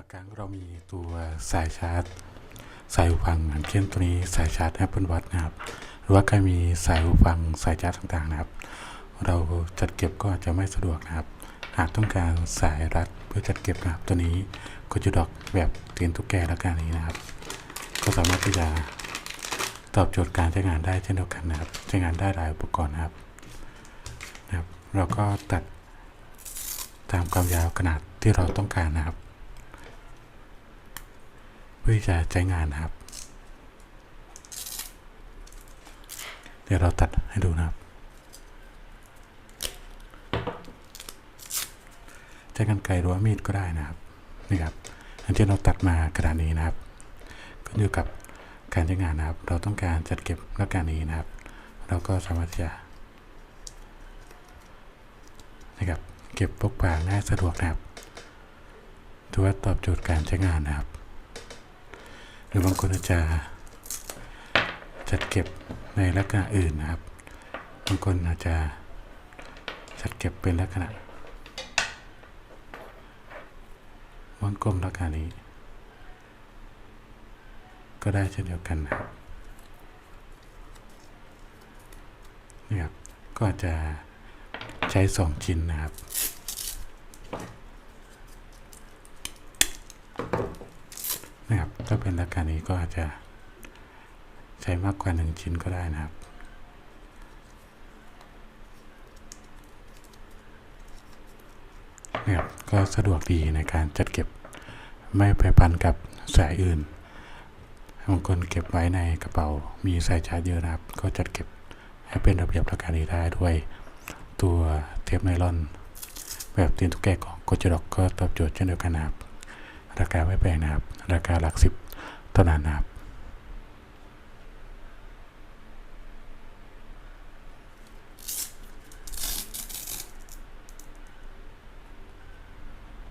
ากกลางเรามีตัวสายชาร์จ สายหูฟังอย่างเช่นตัวนี้สายชาร์จ Apple Watch นะครับ หรือว่าใครมีสายหูฟังสายชาร์จต่างๆนะครับ เราจัดเก็บก็อาจจะไม่สะดวกนะครับ หากต้องการสายรัดเพื่อจัดเก็บนะครับตัวนี้ก็จะดอกแบบเตียนตุ๊กแกและการนี้นะครับ ก็สามารถที่จะตอบโจทย์การใช้งานได้เช่นเดียวกันนะครับ ใช้งานได้หลายอุปกรณ์นะครับนะครับ เราก็ตัดตามความยาวขนาดที่เราต้องการนะครับ พื่อที่จะใช้งานนะครับ เดี๋ยวเราตัดให้ดูนะครับ ใช้กันไกรหรือว่ามีดก็ได้นะครับนี่ครับ อันที่เราตัดมาขนาดนี้นะครับก็อยู่กับการใช้งานนะครับ เราต้องการจัดเก็บและการนี้นะครับ เราก็สามารถจะนะครับเก็บพกพาง่ายสะดวกนะครับถือว่าตอบโจทย์การใช้งานนะครับ หรือบางคนอาจจะจัดเก็บในลักษณะอื่นนะครับ บางคนอาจจะจัดเก็บเป็นลักษณะม้วนกลมลักษณะนี้ ก็ได้เช่นเดียวกันนะครับนี่ครับก็อาจจะใช้สองชิ้นนะครับ นะครับ ถ้าเป็นลักษณะนี้ก็อาจจะใช้มากกว่าหนึ่งชิ้นก็ได้นะครับ นะครับ ก็สะดวกดีในการจัดเก็บไม่ไปพันกับสายอื่นบางคนเก็บไว้ในกระเป๋า มีสายชาร์จเยอะนะครับ ก็จัดเก็บให้เป็นระเบียบระกานี้ได้ด้วย ตัวเทปไนลอน แบบตีนตุกแกของโกจดอกก็ตอบโจทย์เช่นเดียวกันนะครับ ราคาไม่แพงนะครับ ราคาหลักสิบเท่านั้นนะครับ